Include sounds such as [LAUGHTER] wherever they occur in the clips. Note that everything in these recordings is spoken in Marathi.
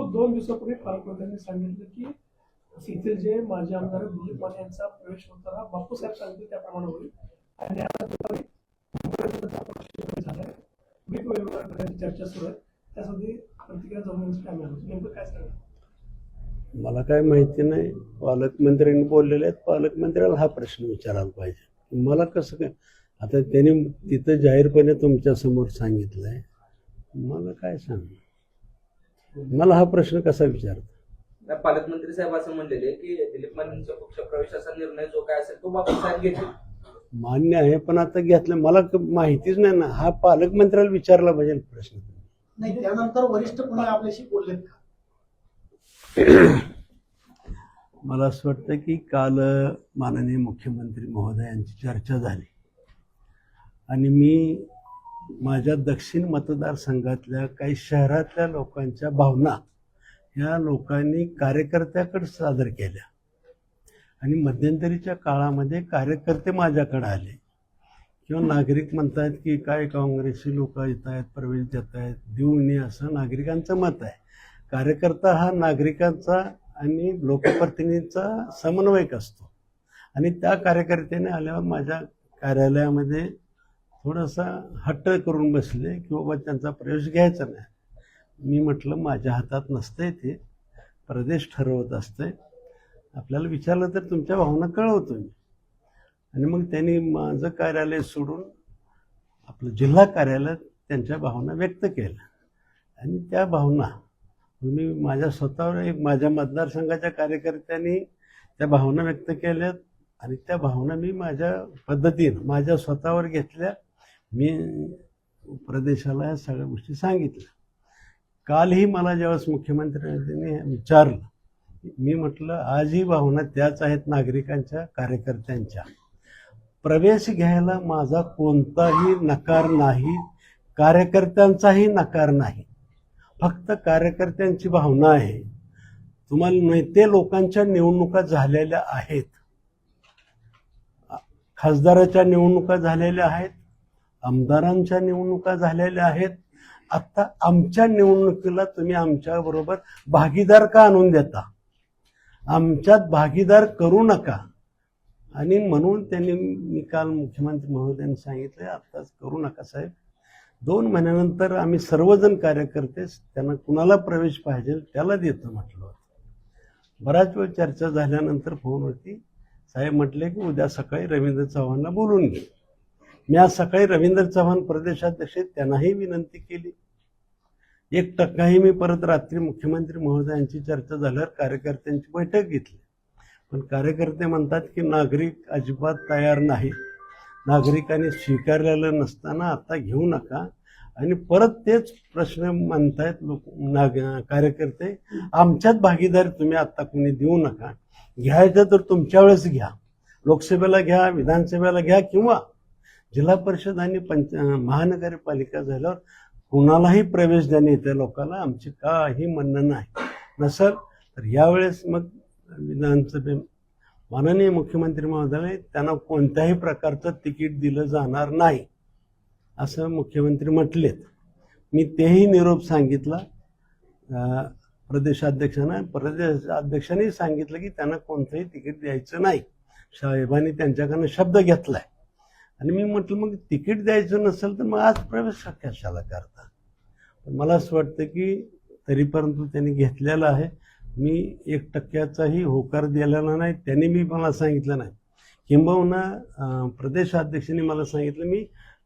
खूप दोन दिवसापूर्वी पालकमंत्र्यांनी सांगितलं की इथे जे माजी आमदार दिलीप माने यांचा प्रवेश होताना बापूसाहेब सांगितले त्याप्रमाणे होईल. आणि आता दुपारी वेगवेगळ्या चर्चा सुरू आहे. त्यासाठी प्रतिक्रिया नेमकं काय सांगा मला काय माहिती नाही. पालकमंत्र्यांनी बोललेले आहेत. पालकमंत्र्याला हा प्रश्न विचारायला पाहिजे. मला कसं काय आता त्यांनी तिथं जाहीरपणे तुमच्यासमोर सांगितलंय. मला काय सांग मला हा प्रश्न कसा विचारता? त्या पालकमंत्री साहेब असं म्हणलेले की दिलीप मानेंच्या पक्ष प्रवेशाचा निर्णय जो काय असेल तो बापूसाहेब घेतील. मान्य आहे पण आता घेतलं मला माहितीच नाही ना. हा पालकमंत्र्याला विचारला पाहिजे प्रश्न. नाही त्यानंतर वरिष्ठ पुन्हा आपल्याशी बोललेत का? [CLEARS THROAT] मला असं वाटतं की काल माननीय मुख्यमंत्री महोदयांची चर्चा झाली. आणि मी माझ्या दक्षिण मतदारसंघातल्या काही शहरातल्या लोकांच्या भावना ह्या लोकांनी कार्यकर्त्याकडे सादर केल्या. आणि मध्यंतरीच्या काळामध्ये कार्यकर्ते माझ्याकडे आले. किंवा नागरिक म्हणतायत की काय काँग्रेसची लोक येत आहेत प्रवेश देत आहेत देऊ नये असं नागरिकांचं मत आहे. कार्यकर्ता हा नागरिकांचा आणि लोकप्रतिनिधींचा समन्वयक असतो. आणि त्या कार्यकर्त्याने आल्यावर माझ्या कार्यालयामध्ये थोडासा हट्ट करून बसले की बाबा त्यांचा प्रवेश घ्यायचा नाही. मी म्हटलं माझ्या हातात नसतंय ते. प्रदेश ठरवत असतंय. आपल्याला विचारलं तर तुमच्या भावना कळवतो मी. आणि मग त्यांनी माझं कार्यालय सोडून आपलं जिल्हा कार्यालयात त्यांच्या भावना व्यक्त केल्या. आणि त्या भावना मी माझ्या स्वतःवर एक माझ्या मतदारसंघाच्या कार्यकर्त्यांनी त्या भावना व्यक्त केल्यात. आणि त्या भावना मी माझ्या पद्धतीनं माझ्या स्वतःवर घेतल्या. मी प्रदेशाला या सगळ्या गोष्टी सांगितल्या. कालही मला ज्यावेळेस मुख्यमंत्र्यांनी विचारलं. मी म्हटलं आजही भावना त्याच आहेत नागरिकांच्या कार्यकर्त्यांच्या. प्रवेश घ्यायला माझा कोणताही नकार नाही कार्यकर्त्यांचाही नकार नाही. फक्त कार्यकर्त्यांची भावना आहे. तुम्हाला नेते लोकांच्या निवडणुका झालेल्या आहेत. खासदाराच्या निवडणुका झालेल्या आहेत आमदारांच्या निवडणुका झालेल्या आहेत. आत्ता आमच्या निवडणुकीला तुम्ही आमच्याबरोबर भागीदार का आणून देता? आमच्यात भागीदार करू नका. आणि म्हणून त्यांनी मी काल मुख्यमंत्री महोदयांनी सांगितलं आत्ताच करू नका साहेब. दोन महिन्यानंतर आम्ही सर्वजण कार्यकर्ते त्यांना कुणाला प्रवेश पाहिजे त्याला देतो म्हटलं होतं. बराच वेळ चर्चा झाल्यानंतर फोनवरती साहेब म्हटले की उद्या सकाळी रवींद्र चव्हाणला बोलून घे. मी आज सकाळी रवींद्र चव्हाण प्रदेशाध्यक्ष त्यांनाही विनंती केली. एक टक्काही मी परत रात्री मुख्यमंत्री महोदयांची चर्चा झाल्यावर कार्यकर्त्यांची बैठक घेतली. पण कार्यकर्ते म्हणतात की नागरिक अजिबात तयार नाही. नागरिकांनी स्वीकारलेलं नसताना आता घेऊ नका. आणि परत तेच प्रश्न म्हणतायत लोक नाग कार्यकर्ते आमच्यात भागीदारी तुम्ही आत्ता कोणी देऊ नका. घ्यायचं तर तुमच्या वेळेस घ्या. लोकसभेला घ्या विधानसभेला घ्या किंवा जिल्हा परिषद आणि पंच महानगरपालिका झाल्यावर कुणालाही प्रवेश देणे त्या लोकांना आमचे काही म्हणणं नाही. नसल तर यावेळेस मग विधानसभे माननीय मुख्यमंत्री महोदयाने त्यांना कोणत्याही प्रकारचं तिकीट दिलं जाणार नाही असं मुख्यमंत्री म्हटलेत. मी तेही निरोप सांगितला. प्रदेशाध्यक्षांना प्रदेशाध्यक्षांनी सांगितलं की त्यांना कोणतंही तिकीट द्यायचं नाही. साहेबांनी त्यांच्याकडनं शब्द घेतलाय. आणि मी म्हटलं मग तिकीट द्यायचं नसेल तर मग आज प्रवेश कशाला करता? पण मला असं वाटतं की तरीपर्यंत त्यांनी घेतलेलं आहे. मी एक टक्क्याचाही होकार दिलेला नाही. त्यांनी मी मला सांगितलं नाही. किंबहुना अं, प्रदेशाध्यक्षांनी मला सांगितलं मी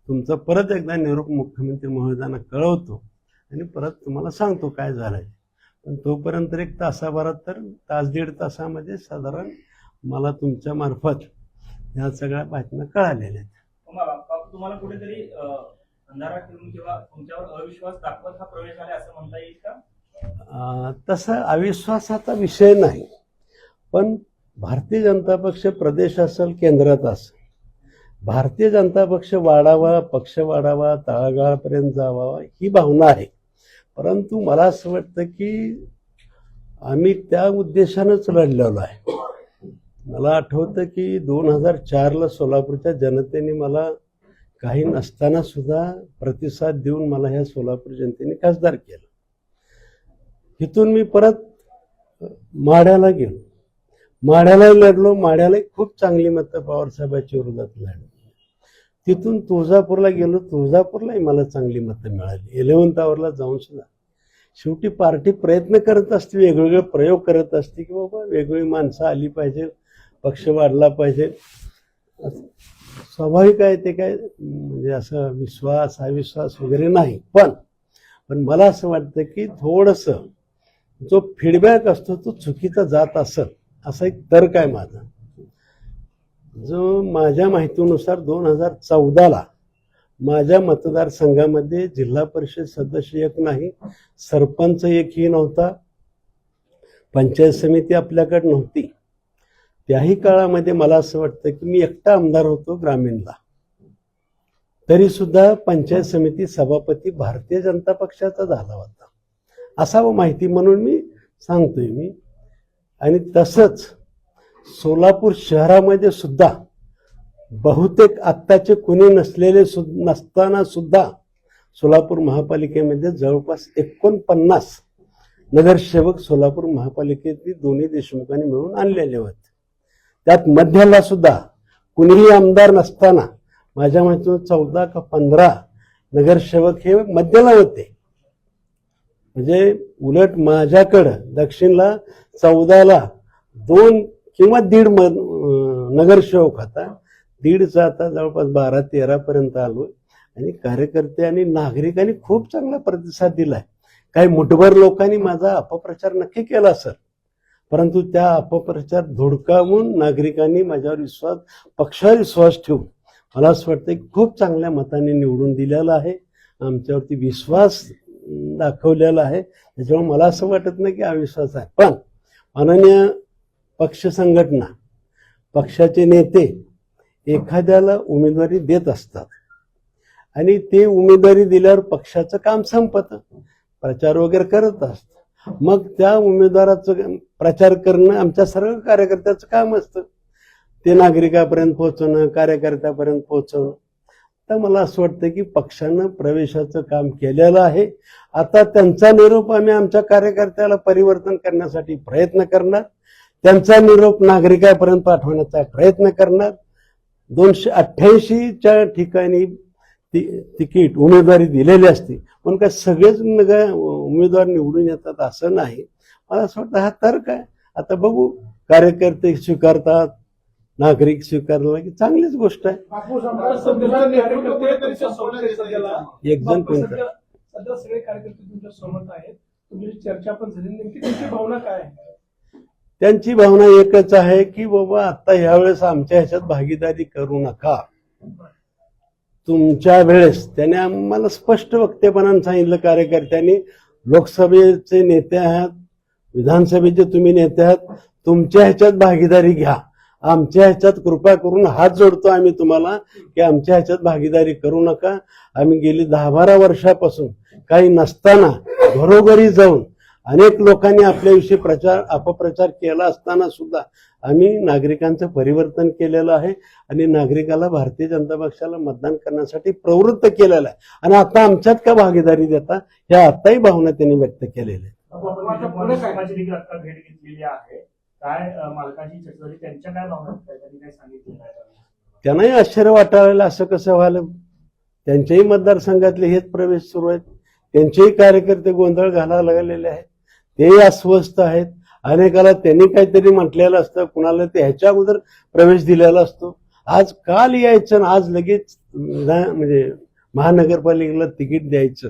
तुमचा परत एकदा निरोप मुख्यमंत्री महोदयांना कळवतो आणि परत तुम्हाला सांगतो काय झालंय. पण तोपर्यंत एक तासाभरात तर तास दीड तासामध्ये साधारण मला तुमच्या मार्फत ह्या सगळ्या बातम्या कळालेल्या आहेत. तुम्हाला तुम्हाला कुठेतरी अं, अंधारात ठेवून किंवा तुमच्यावर अविश्वास दाखवत हा प्रवेश आला असं म्हणता येईल का? तसा अविश्वासाचा विषय नाही. पण भारतीय जनता पक्ष प्रदेश असेल केंद्रात असेल भारतीय जनता पक्ष वाढावा पक्ष वाढावा तळागाळापर्यंत जावा ही भावना आहे. परंतु मला असं वाटतं की आम्ही त्या उद्देशानंच लढलेलो आहे. मला आठवतं की दोन हजार चारला सोलापूरच्या जनतेने मला काही नसताना सुद्धा प्रतिसाद देऊन मला ह्या सोलापूर जनतेने खासदार केलं. इथून मी परत माढ्याला गेलो. माढ्यालाही लढलो. माढ्यालाही खूप चांगली मतं पवारसाहेबांच्या विरोधात लढली. तिथून तुळजापूरला गेलो. तुळजापूरलाही मला चांगली मतं मिळाली. इलेव्हन्थ आवरला जाऊन सुद्धा. शेवटी पार्टी प्रयत्न करत असते. वेगवेगळे प्रयोग करत असते की बाबा वेगवेगळी माणसं आली पाहिजे. पक्ष वाढला पाहिजे. असं स्वाभाविक आहे ते काय म्हणजे असं विश्वास अविश्वास वगैरे नाही. पण पण मला असं वाटतं की थोडंसं जो फीडबॅक असतो तो चुकीचा जात असेल असा एक तर्क आहे माझा. जो माझ्या माहितीनुसार दोन हजार चौदाला माझ्या मतदारसंघामध्ये जिल्हा परिषद सदस्य एक नाही सरपंच एकही नव्हता पंचायत समिती आपल्याकडे नव्हती. त्याही काळामध्ये मला असं वाटतं की मी एकटा आमदार होतो ग्रामीणला. तरी सुद्धा पंचायत समिती सभापती भारतीय जनता पक्षाचा झाला होता. असावं माहिती म्हणून मी सांगतोय मी. आणि तसंच सोलापूर शहरामध्ये सुद्धा बहुतेक आत्ताचे कुणी नसलेले सु नसताना सुद्धा सोलापूर महापालिकेमध्ये जवळपास एकोणपन्नास नगरसेवक सोलापूर महापालिकेतील दोन्ही देशमुखांनी मिळून आणलेले होते. त्यात मध्याला सुद्धा कुणीही आमदार नसताना माझ्या माहितीनं चौदा का पंधरा नगरसेवक हे मध्याला होते. म्हणजे उलट माझ्याकडं दक्षिणला चौदाला दोन किंवा दीड म नगरसेवक होता. दीडचा आता जवळपास बारा तेरापर्यंत आलो आणि कार्यकर्ते आणि नागरिकांनी खूप चांगला प्रतिसाद दिलाय. काही मुठभर लोकांनी माझा अपप्रचार नक्की केला सर. परंतु त्या अपप्रचार धुडकावून नागरिकांनी माझ्यावर विश्वास पक्षावर विश्वास ठेवून मला असं वाटतं की खूप चांगल्या मताने निवडून दिलेला आहे. आमच्यावरती विश्वास दाखवलेला आहे. त्याच्यामुळे मला असं वाटत नाही की अविश्वास आहे. पण माननीय पक्ष संघटना पक्षाचे नेते एखाद्याला उमेदवारी देत असतात आणि ते उमेदवारी दिल्यावर पक्षाचं काम संपतं प्रचार वगैरे करत असतात. मग त्या उमेदवाराचं प्रचार करणं आमच्या सर्व कार्यकर्त्याचं काम असतं. ते नागरिकापर्यंत पोहोचवणं कार्यकर्त्यापर्यंत पोहोचवणं तर मला असं वाटतं की पक्षानं प्रवेशाचं काम केलेलं आहे. आता त्यांचा निरोप आम्ही आमच्या कार्यकर्त्याला परिवर्तन करण्यासाठी प्रयत्न करणार. त्यांचा निरोप नागरिकापर्यंत पाठवण्याचा प्रयत्न करणार. दोनशे अठ्ठ्याऐंशीच्या ठिकाणी ति- तिकीट उमेदवारी दिलेली असते. पण काय सगळेच उमेदवार निवडून येतात असं नाही. मला असं वाटतं हा तर्क आहे. आता बघू कार्यकर्ते स्वीकारतात नागरिक स्वीकारला की चांगलीच गोष्ट आहे. एक जण कोणतं सध्या सध्या सगळे कार्यकर्ते तुमच्यासोबत आहेत. तुमची चर्चा पण झाली नेमकी तुमची भावना काय त्यांची भावना एकच आहे की बाबा आता ह्यावेळेस आमच्या ह्याच्यात भागीदारी करू नका. तुमच्या वेळेस त्याने आम्हाला स्पष्ट वक्तेपणाने सांगितलं कार्यकर्त्यांनी लोकसभेचे नेते आहात विधानसभेचे तुम्ही नेते आहात तुमच्या ह्याच्यात भागीदारी घ्या. आमच्या ह्याच्यात कृपा करून हात जोडतो आम्ही तुम्हाला की आमच्या ह्याच्यात भागीदारी करू नका. आम्ही गेली दहा बारा वर्षापासून काही नसताना घरोघरी जाऊन अनेक लोकांनी आपल्याविषयी प्रचार अपप्रचार केला असताना सुद्धा आम्ही नागरिकांचं परिवर्तन केलेलं आहे आणि नागरिकाला भारतीय जनता पक्षाला मतदान करण्यासाठी प्रवृत्त केलेलं आहे. आणि आता आमच्यात का भागीदारी देता ह्या आताही भावना त्यांनी व्यक्त केलेल्या आहेत. काय? मालकाची त्यांच्या काय भावना त्यांनाही आश्चर्य वाटायला असं कसं व्हायलं? त्यांच्याही मतदारसंघातले हेच प्रवेश सुरू आहेत. त्यांचेही कार्यकर्ते गोंधळ घालायला लागलेले आहेत. ते अस्वस्थ आहेत. अनेकाला त्यांनी काहीतरी म्हटलेलं असतं. कुणाला ते ह्याच्या अगोदर प्रवेश दिलेला असतो. आज काल यायचं आणि आज लगेच म्हणजे महानगरपालिकेला तिकीट द्यायचं.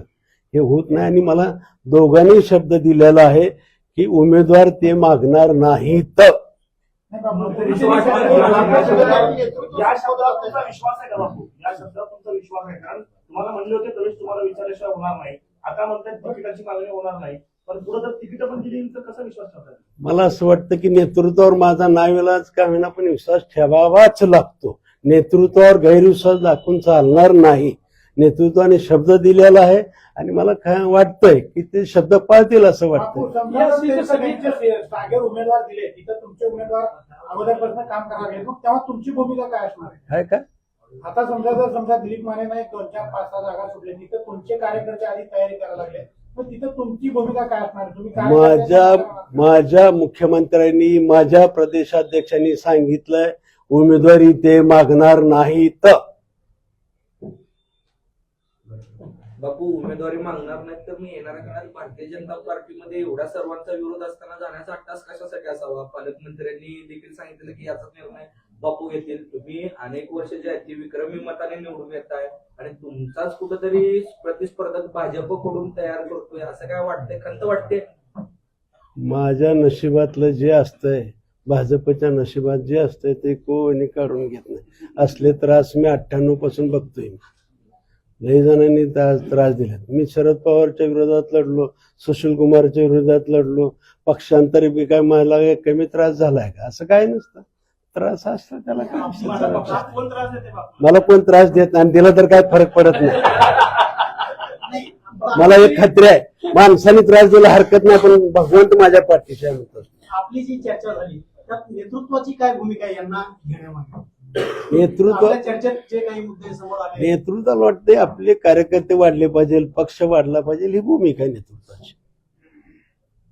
हे होत नाही आणि मला दोघांनी शब्द दिलेला आहे की उमेदवार ते मागणार नाहीत. नाही बापू, तुम्हाला म्हणले होते प्रवेश तुम्हाला विचारल्याशिवाय होणार नाही. आता म्हणतात तिकिटाची मागणी होणार नाही. मला असं वाटतं की नेतृत्वावर माझा नाविलाज का होईना पण विश्वास ठेवावाच लागतो. नेतृत्वावर गैरविश्वास दाखवून चालणार नाही. नेतृत्वाने शब्द दिलेला आहे आणि मला काय वाटतंय की ते शब्द पाळतील असं भूमिका काय असणार आहे? काय काय आता समजा जर समजा दिलीप माने नाही दोन चार पाच सहा जागा सुटल्या तिथं तुमचे कार्यकर्ते आधी तयारी करायला लागले. तिथं तुमची भूमिका काय असणार? तुम्ही काय माझ्या माझ्या मुख्यमंत्र्यांनी माझ्या प्रदेशाध्यक्षांनी सांगितलंय उमेदवारी ते मागणार नाहीत. बापू उमेदवारी मागणार नाहीत तर मी येणाऱ्या काळात भारतीय जनता पार्टीमध्ये एवढ्या सर्वांचा विरोध असताना जाण्याचा अट्टास कशासाठी असावा? पालकमंत्र्यांनी देखील सांगितलं की याचा निर्णय बापू येतील. तुम्ही अनेक वर्ष जे आहेत ते विक्रमी मताने निवडून येत आहे आणि तुमचाच कुठेतरी प्रतिस्पर्धक भाजपकडून तयार करतोय असं काय वाटतंय? खंत वाटते माझ्या नशिबातलं जे असतंय भाजपच्या नशिबात जे असतंय ते कोणी काढून घेत नाही. असले त्रास मी अठ्ठ्याण्णवपासून बघतोय. लई जणांनी त्रास त्रास मी शरद पवारच्या विरोधात लढलो सुशील कुमारच्या विरोधात लढलो. पक्षांतरी बी काय मला कमी त्रास झालाय का? असं काय नसतं. त्रास असतो त्याला काय मला कोण त्रास देत नाही आणि दिला तर काय फरक पडत नाही. मला एक खात्री आहे माणसाने त्रास दिला हरकत नाही पण भगवंत माझ्या पाठीशी आहे म्हणतो. आपली जी चर्चा झाली त्यात नेतृत्वाची काय भूमिका यांना घेण्यामागे? नेतृत्व आपल्या चर्चेत जे काही मुद्दे समोर आले नेतृत्वाला वाटते आपले कार्यकर्ते वाढले पाहिजे पक्ष वाढला पाहिजे ही भूमिका नेतृत्वाची.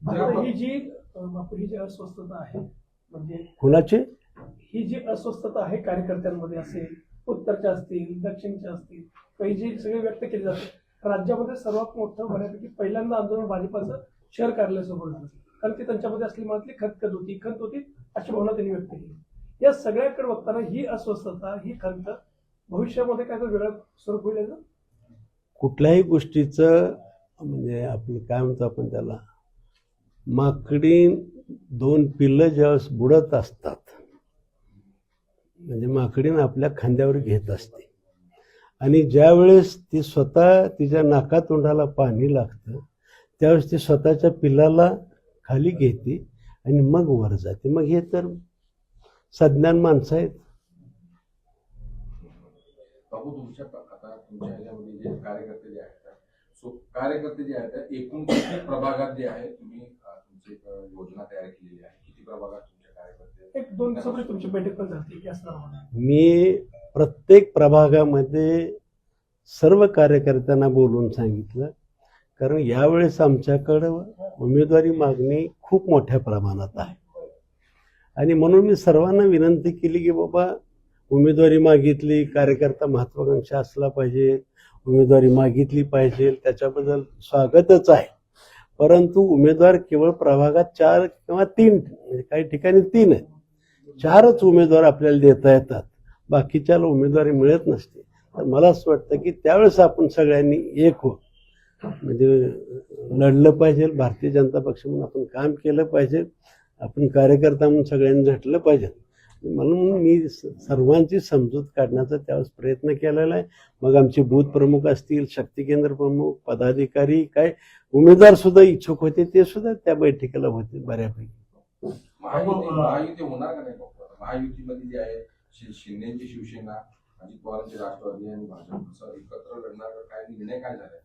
ही ही जी अस्वस्थता आहे म्हणजे कुणाचे? ही जी अस्वस्थता आहे कार्यकर्त्यांमध्ये असेल उत्तरच्या असतील दक्षिणच्या असतील काही जी सगळे व्यक्त केली जाते राज्यामध्ये सर्वात मोठं बऱ्यापैकी पहिल्यांदा आंदोलन भाजपाचं शहर कार्यालयासमोर झालं. कारण की त्यांच्यामध्ये असली मनातली खतखत होती खंत होती अशी भावना त्यांनी व्यक्त केली. या सगळ्याकडे बघताना ही अस्वस्थता ही खंत भविष्यामध्ये काय तर वेगळं स्वरूप होईल कुठल्याही गोष्टीचं म्हणजे आपलं काय म्हणतो आपण त्याला माकडी दोन पिल्लं ज्यावेळेस बुडत असतात म्हणजे माकडीनं आपल्या खांद्यावर घेत असते. आणि ज्यावेळेस ती स्वतः तिच्या नाकातोंडाला पाणी लागतं त्यावेळेस ती स्वतःच्या पिलाला खाली घेते आणि मग वर जाते. मग हे तर सज्ञान माणसं आहेत. तुमच्या कार्यकर्ते जे आहेत एकूण किती प्रभागात जे आहे तुम्ही तुमची योजना तयार केलेली आहे? किती प्रभागात? एक दोन दिवसापूर्वी तुमची बैठक पण झाली. की मी प्रत्येक प्रभागामध्ये सर्व कार्यकर्त्यांना बोलून सांगितलं. कारण यावेळेस आमच्याकडं उमेदवारी मागणी खूप मोठ्या प्रमाणात आहे. आणि म्हणून मी सर्वांना विनंती केली की बाबा उमेदवारी मागितली कार्यकर्ता महत्वाकांक्षा असला पाहिजे उमेदवारी मागितली पाहिजे त्याच्याबद्दल स्वागतच आहे. परंतु उमेदवार केवळ प्रभागात चार किंवा तीन म्हणजे काही ठिकाणी तीन आहेत. चारच उमेदवार आपल्याला देता येतात. बाकीच्याला उमेदवारी मिळत नसते. तर मला असं वाटतं की त्यावेळेस आपण सगळ्यांनी एक हो म्हणजे लढलं पाहिजे भारतीय जनता पक्ष म्हणून आपण काम केलं पाहिजे. आपण कार्यकर्ता म्हणून सगळ्यांनी झटलं पाहिजे. म्हणून मी सर्वांची समजूत काढण्याचा त्यावेळेस प्रयत्न केलेला आहे. मग आमचे बूथ प्रमुख असतील शक्ती केंद्र प्रमुख पदाधिकारी काय उमेदवार सुद्धा इच्छुक होते ते सुद्धा त्या बैठकीला होते बऱ्यापैकी. महायुती होणार का नाही महायुतीमध्ये जे आहे शिंदेची शिवसेना अजित पवारांची राष्ट्रवादी आणि भाजप एकत्र लढणार काय निर्णय काय झाले?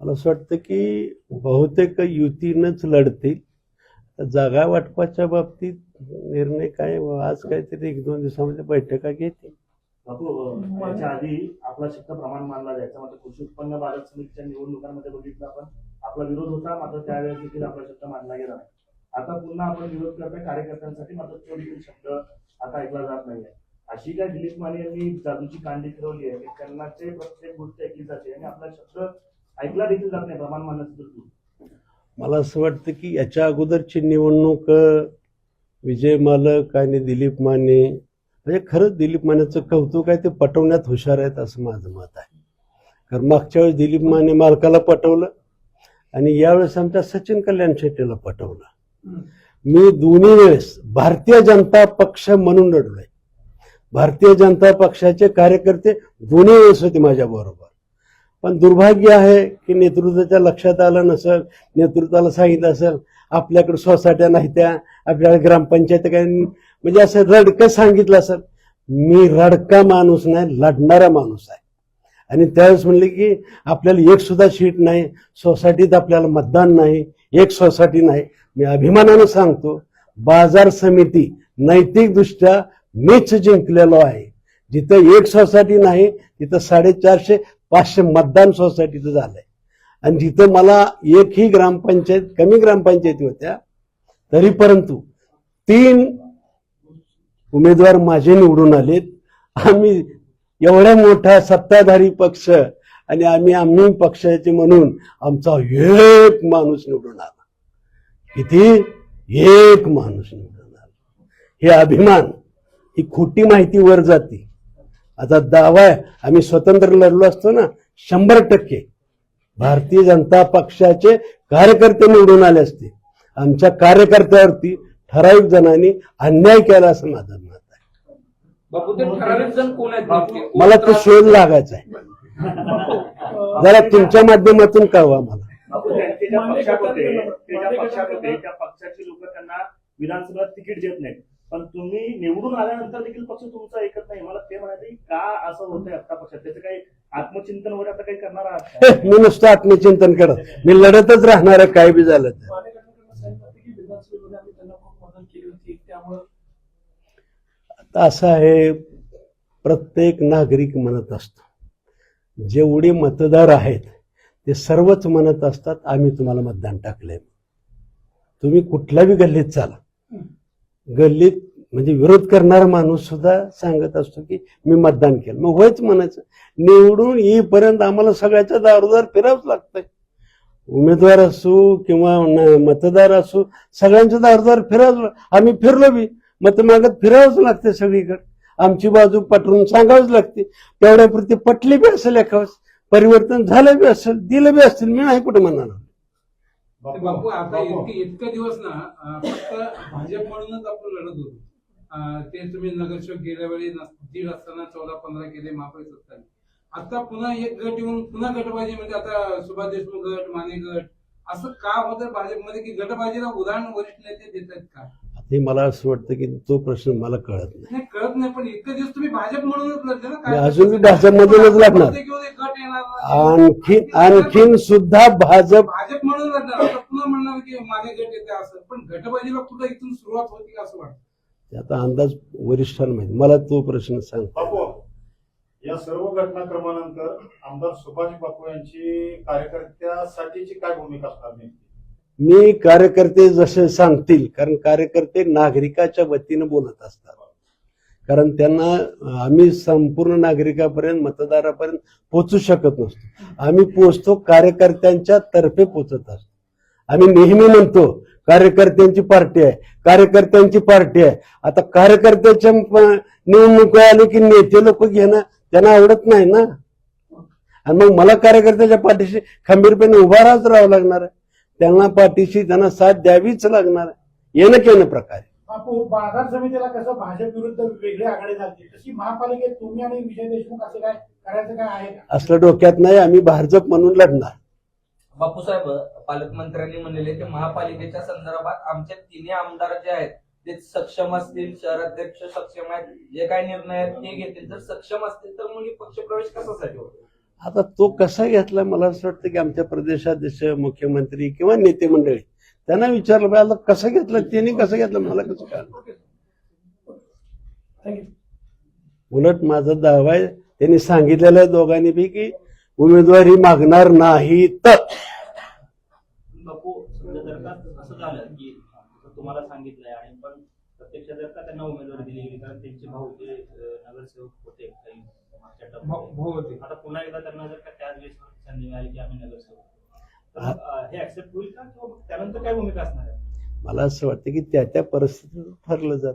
मला असं वाटतं की बहुतेक युतीनंच लढतील. जागा वाटपाच्या बाबतीत निर्णय काय? आज काहीतरी एक दोन दिवसामध्ये बैठका घेतील. याच्या आधी आपला शिक्त प्रमाण मानला जायचा. मात्र कृषी उत्पन्न बाजार समितीच्या निवडणुकांमध्ये बघितलं आपण. आपला विरोध होता मात्र त्यावेळेस देखील आपला शब्द मानला गेला नाही. आता पुन्हा आपण विरोध करतोय कार्यकर्त्यांसाठी मात्र तो देखील शब्द आता ऐकला जात नाहीये अशी काय दिलीप माने यांनी जादूची कांडी फिरवली आहे. की त्यांनाचे प्रत्येक गोष्ट ऐकली जाते आणि आपला शब्द ऐकला देखील जात नाही प्रमाण मानण्याचं दूर. मला असं वाटतं की याच्या अगोदरची निवडणूक विजय मालक आणि दिलीप माने म्हणजे खरंच दिलीप मानेचं कौतुक आहे ते पटवण्यात हुशार आहेत असं माझं मत आहे. कारण मागच्या वेळेस दिलीप माने मालकाला पटवलं आणि यावेळेस आमच्या सचिन कल्याण शेट्टीला पटवलं. मी दोन्ही वेळेस भारतीय जनता पक्ष म्हणून लढलोय. भारतीय जनता पक्षाचे कार्यकर्ते दोन्ही वेळेस होते माझ्या बरोबर. पण दुर्भाग्य आहे की नेतृत्वाच्या लक्षात आलं नसेल नेतृत्वाला सांगितलं असेल आपल्याकडे सोसायट्या नाही त्या आपल्याला ग्रामपंचायत काय म्हणजे असं रडकं सांगितलं असेल. मी रडका माणूस नाही लढणारा माणूस आहे. आणि त्यावेळेस म्हणले की आपल्याला एक सुद्धा सीट नाही सोसायटीत आपल्याला मतदान नाही एक सोसायटी नाही. मी अभिमानानं सांगतो बाजार समिती नैतिकदृष्ट्या मीच जिंकलेलो आहे. जिथं एक सोसायटी नाही तिथं साडेचारशे पाचशे मतदान सोसायटीचं झालंय. आणि जिथं मला एकही ग्रामपंचायत कमी ग्रामपंचायती होत्या तरी परंतु तीन उमेदवार माझे निवडून आलेत. आम्ही एवढा मोठा सत्ताधारी पक्ष आणि आम्ही आम्ही पक्षाचे म्हणून आमचा एक माणूस निवडून आला. किती? एक माणूस निवडून आला. हे अभिमान ही खोटी माहिती वर जाते. आता दावा आहे. आम्ही स्वतंत्र लढलो असतो ना शंभर टक्के. भारतीय जनता पक्षाचे कार्यकर्ते निवडून आले असते. आमच्या कार्यकर्त्यावरती ठराविक जणांनी अन्याय केला असं माझं मत आहे? मला तो शोध लागायचा आहे. जरा तुमच्या माध्यमातून कळवा मला. पक्षात होते त्या पक्षाचे लोक त्यांना विधानसभेत तिकीट देत नाहीत. पण तुम्ही निवडून आल्यानंतर देखील पक्ष तुमचा ऐकत नाही. मला ते म्हणायचं की का असं होतंय आता पक्षात त्याचं काही आत्मचिंतन वगैरे आता काही करणार आहात? [LAUGHS] मी नुसतं आत्मचिंतन करत. मी लढतच राहणार आहे काय बी झालं आता असं आहे प्रत्येक नागरिक म्हणत असतो जेवढे मतदार आहेत ते सर्वच म्हणत असतात आम्ही तुम्हाला मतदान टाकलंय. तुम्ही कुठल्या बी गल्लीत चाला. गल्लीत म्हणजे विरोध करणारा माणूस सुद्धा सांगत असतो की मी मतदान केलं. मग होयच म्हणायचं. निवडून येईपर्यंत आम्हाला सगळ्याच्या दारोदार फिरावंच लागतंय. उमेदवार असू किंवा मतदार असू सगळ्यांच्या दारोदार फिरावं आम्ही फिरलो बी. मत मागत फिरावंच लागते सगळीकडे. आमची बाजू पटवून सांगावंच लागते. तेवढ्यापुरती पटली बी असेल एखादं परिवर्तन झालं बी असेल दिलं बी असेल मी नाही कुठं म्हणणार. बापू आता इतके इतके दिवस ना फक्त भाजप म्हणूनच आपण लढत होतो. ते तुम्ही नगरसेवक गेल्या वेळी दीड असताना चौदा पंधरा केले महापौर असताना आता पुन्हा एक गट येऊन पुन्हा गटबाजी म्हणजे आता सुभाष देशमुख गट माने गट असं का होतं भाजपमध्ये? की गटबाजीला उदाहरण वरिष्ठ नेते देत आहेत का? ते मला असं वाटतं की तो प्रश्न मला कळत नाही. नाही कळत नाही पण इतके दिवस तुम्ही भाजप म्हणूनच लढले ना मी अजून बी भाजपमधूनच लढणार. गट येणार नाही. आणखीन सुद्धा भाजप भाजप म्हणून लढणार आता पुन्हा म्हणणार की मागे गट येते असं. पण गटबाजीला कुठं इथून सुरुवात होती का असं वाटतं? त्याचा अंदाज वरिष्ठांना माहिती. मला तो प्रश्न सांग. बापू या सर्व घटनाक्रमानंतर आमदार सुभाष बापू यांची कार्यकर्त्यासाठीची काय भूमिका असणार नेमकी? मी कार्यकर्ते जसे सांगतील कारण कार्यकर्ते नागरिकाच्या वतीनं बोलत असतात. कारण त्यांना आम्ही संपूर्ण नागरिकापर्यंत मतदारापर्यंत पोचू शकत नसतो. आम्ही पोचतो कार्यकर्त्यांच्या तर्फे पोचत असतो. आम्ही नेहमी म्हणतो कार्यकर्त्यांची पार्टी आहे कार्यकर्त्यांची पार्टी आहे. आता कार्यकर्त्याच्या निवडणुका आले की नेते लोक घेणं त्यांना आवडत नाही ना? आणि मग मला कार्यकर्त्याच्या पाठीशी खंबीरपणे उभा राहावं लागणार आहे. त्यांना पाठीशी त्यांना साथ द्यावीच लागणार आहे. येणं केलं प्रकारे बापू बाजार समितीला कसं भाजप विरुद्ध वेगळी आघाडी झाली तशी महापालिकेत तुम्ही आणि विजय देशमुख असं काय करायचं काय आहे का? असलं डोक्यात नाही आम्ही भाजप म्हणून लढणार. बापूसाहेब पालकमंत्र्यांनी म्हणलेले की महापालिकेच्या संदर्भात आमचे तिन्ही आमदार जे आहेत ते सक्षम असतील शहराध्यक्ष सक्षम आहेत जे काही निर्णय आहेत ते घेतील. जर सक्षम असतील तर हे पक्षप्रवेश कशासाठी होतो? आता तो कसा घेतला मला असं वाटतं की आमच्या प्रदेशाध्यक्ष मुख्यमंत्री किंवा नेते मंडळी त्यांना विचारलं पाहिजे आता कसं घेतलं त्यांनी कसं घेतलं मला कसं कळलं? उलट माझा दावा आहे त्यांनी सांगितलेलं आहे दोघांनी बी की उमेदवारी मागणार नाही तर. तुम्हाला सांगितलंय आणि पण प्रत्यक्षात जर का त्यांना उमेदवारी दिली गेली कारण त्यांचे भाऊ जे नगरसेवक होते काही मागच्या भाऊ होते. आता पुन्हा एकदा त्यांना जर का त्याच वेळेस संधी मिळाली की आम्ही नगरसेवक. तर मग, अं, हे ऍक्सेप्ट होईल का किंवा मग त्यानंतर काय भूमिका असणार आहे? मला असं वाटतं की त्या त्या परिस्थितीत ठरलं जात.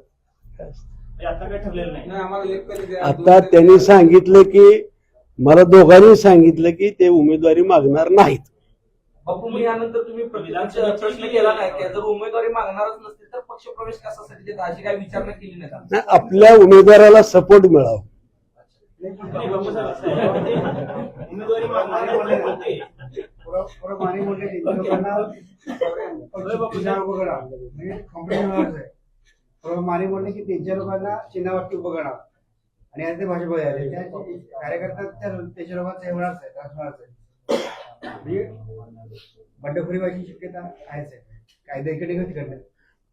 काय असतं. हे आता काय ठरलेलं नाही. नाही आम्हाला एक तरी द्या, दोन आता तरी त्यांनी द्या. सांगितलं की मला दोघांनी सांगितलं की ते उमेदवारी मागणार नाहीत. बापू मग यानंतर तुम्ही प्रश्न केला नाही की? जर उमेदवारी मागणारच नसतील तर पक्षप्रवेश कशासाठी देतात अशी काही विचारणा केली नाही का? नाही, आपल्या उमेदवाराला सपोर्ट मिळावा. उमेदवारी मागणारे म्हणले होते. माने म्हणले की लोकांना चिन्ह उभं करा म्हणजे कंपनी होणारच आहे बरोबर माने म्हणले की त्यांच्या लोकांना चिन्हावरती उभं करा आणि आज ते भाजप कार्यकर्ता त्या त्याच्या लोकांचं हे होणारच आहे त्रास होणारच आहे. म्हणजे बंडखोरी व्हायची शक्यता आहेच आहे. कायदा इकडे तिकडे?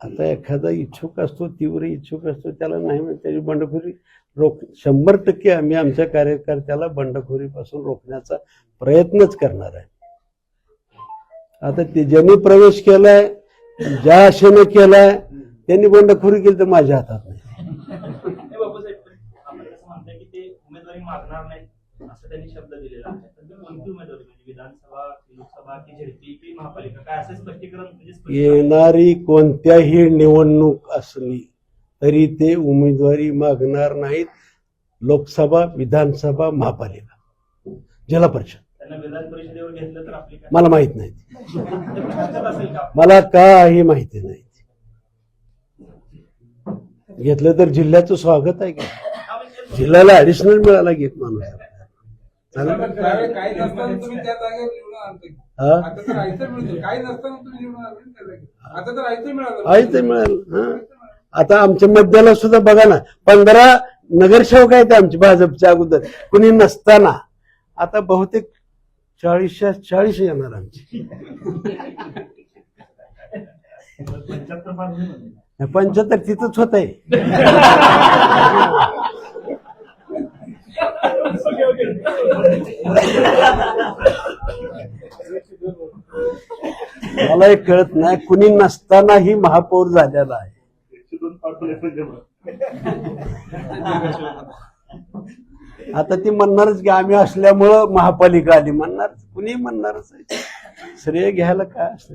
आता एखादा इच्छुक असतो तीव्र इच्छुक असतो त्याला नाही म्हणत त्याची बंडखोरी रोख शंभर टक्के आम्ही आमच्या कार्यकर्त्याला बंडखोरीपासून रोखण्याचा प्रयत्नच करणार आहे. आता ते ज्यांनी प्रवेश केलाय ज्या आशेनं केलाय त्यांनी बंडखोरी केली तर माझ्या हातात नाही. असं त्यांनी शब्द दिलेला आहे. तर ते कोणती उमेदवारी म्हणजे विधानसभा लोकसभा की झेडपी की महापालिका काय असं स्पष्टीकरण म्हणजे स्पष्टीकरण येणारी कोणत्याही निवडणूक असली तरी ते उमेदवारी मागणार नाहीत. लोकसभा विधानसभा महापालिका जिल्हा परिषद. त्यांना विधान परिषदेवर घेतलं तर आपली काय? मला माहीत नाही. ते प्रश्नात असेल का? मला काही माहिती नाही. घेतलं तर जिल्ह्याचं स्वागत आहे का? हा म्हणजे जिल्ह्याला ऍडिशनल मिळाला एक माणूस? काही नसताना तुम्ही त्या जागेवर निवडून. हा? आता तर आयतं मिळतं. काही नसताना तुम्ही निवडून आणले ना त्या जागेवर. आता तर आयतं मिळालं. आहे ते मिळालं हा. आता आमच्या मध्याला सुद्धा बघा ना पंधरा नगरसेवक आहेत आमचे भाजपच्या अगोदर. कुणी नसताना. आता बहुतेक चाळीसच्या चाळीस येणार आमची. पंच्याहत्तर तिथंच होत आहे [LAUGHS] मला एक कळत नाही कुणी नसतानाही महापौर झालेला आहे. आता ती म्हणणारच की आम्ही असल्यामुळं महापालिका आली. म्हणणार कुणी म्हणणारच आहे. श्रेय घ्यायला काय असतं